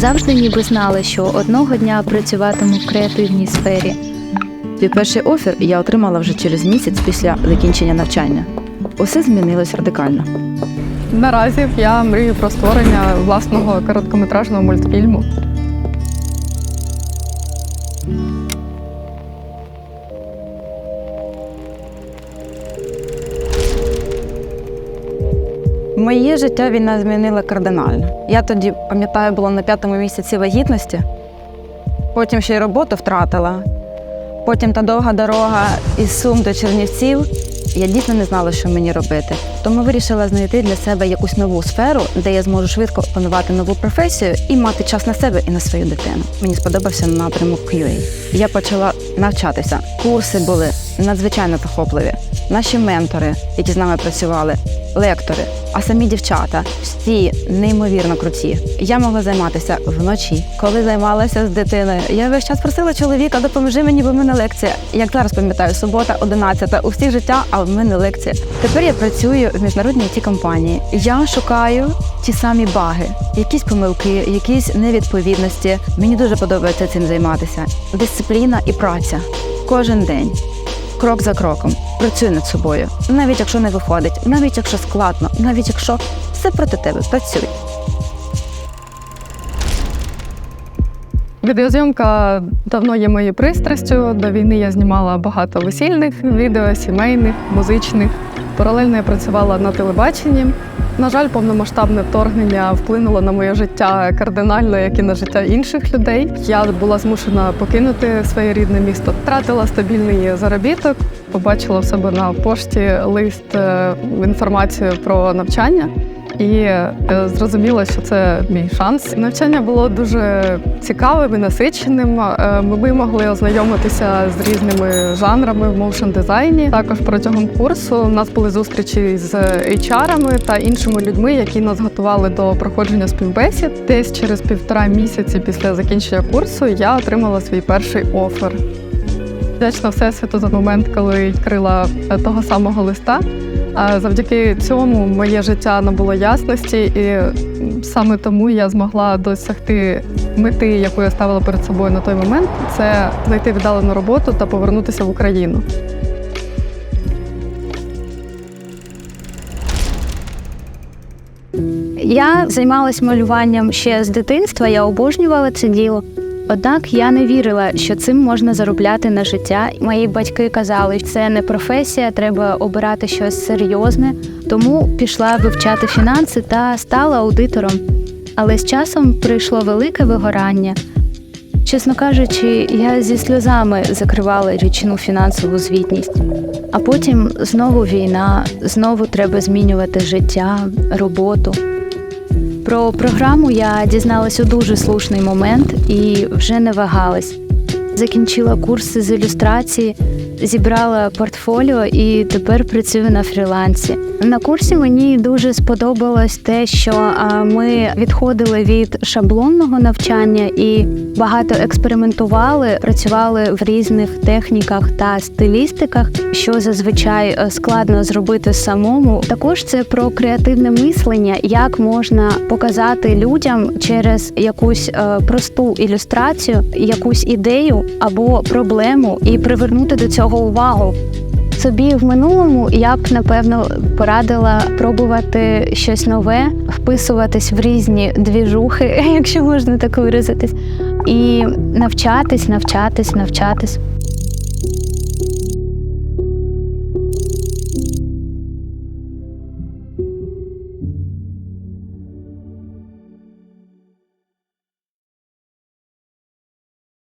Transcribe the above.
Завжди ніби знала, що одного дня працюватиму в креативній сфері. Свій перший офер я отримала вже через місяць після закінчення навчання. Усе змінилось радикально. Наразі я мрію про створення власного короткометражного мультфільму. Моє життя війна змінила кардинально. Я тоді, пам'ятаю, була на п'ятому місяці вагітності, потім ще й роботу втратила. Потім та довга дорога із Сум до Чернівців. Я дійсно не знала, що мені робити. Тому вирішила знайти для себе якусь нову сферу, де я зможу швидко опанувати нову професію і мати час на себе і на свою дитину. Мені сподобався напрямок QA. Я почала навчатися. Курси були надзвичайно захопливі. Наші ментори, які з нами працювали, лектори, а самі дівчата всі неймовірно круті. Я могла займатися вночі, коли займалася з дитиною. Я весь час просила чоловіка, допоможи мені, бо в мене лекція. Як зараз пам'ятаю, субота, 11, у всіх життя, а в мене лекція. Тепер я працюю в міжнародній it компанії. Я шукаю ті самі баги, якісь помилки, якісь невідповідності. Мені дуже подобається цим займатися. Дисципліна і праця кожен день крок за кроком. Працюй над собою, навіть якщо не виходить, навіть якщо складно, навіть якщо все проти тебе, працюй. Відеозйомка давно є моєю пристрастю. До війни я знімала багато весільних відео, сімейних, музичних. Паралельно я працювала на телебаченні. На жаль, повномасштабне вторгнення вплинуло на моє життя кардинально, як і на життя інших людей. Я була змушена покинути своє рідне місто, втратила стабільний заробіток, побачила в себе на пошті лист е, інформацію про навчання. І е, зрозуміла, що це мій шанс. Навчання було дуже цікавим і насиченим. Е, Ми могли ознайомитися з різними жанрами в моушн дизайні. Також протягом курсу у нас були зустрічі з HR-ами та іншими людьми, які нас готували до проходження співбесід. Десь через півтора місяці після закінчення курсу я отримала свій перший офер. Вдячна Всесвіту за момент, коли відкрила е, того самого листа. А Завдяки цьому моє життя набуло ясності, і саме тому я змогла досягти мети, яку я ставила перед собою на той момент, це знайти віддалену роботу та повернутися в Україну. Я займалась малюванням ще з дитинства, я обожнювала це діло. Однак я не вірила, що цим можна заробляти на життя. Мої батьки казали, що це не професія, треба обирати щось серйозне. Тому пішла вивчати фінанси та стала аудитором. Але з часом прийшло велике вигорання. Чесно кажучи, я зі сльозами закривала річну фінансову звітність. А потім знову війна, знову треба змінювати життя, роботу. Про програму я дізналась у дуже слушний момент і вже не вагалась. Закінчила курси з ілюстрації, зібрала портфоліо і тепер працюю на фрілансі. На курсі мені дуже сподобалось те, що ми відходили від шаблонного навчання і багато експериментували, працювали в різних техніках та стилістиках, що зазвичай е, складно зробити самому. Також це про креативне мислення, як можна показати людям через якусь е, просту ілюстрацію, якусь ідею або проблему і привернути до цього увагу. Собі в минулому я б напевно порадила пробувати щось нове, вписуватись в різні двіжухи, якщо можна так виразитись, і навчатись, навчатись, навчатись.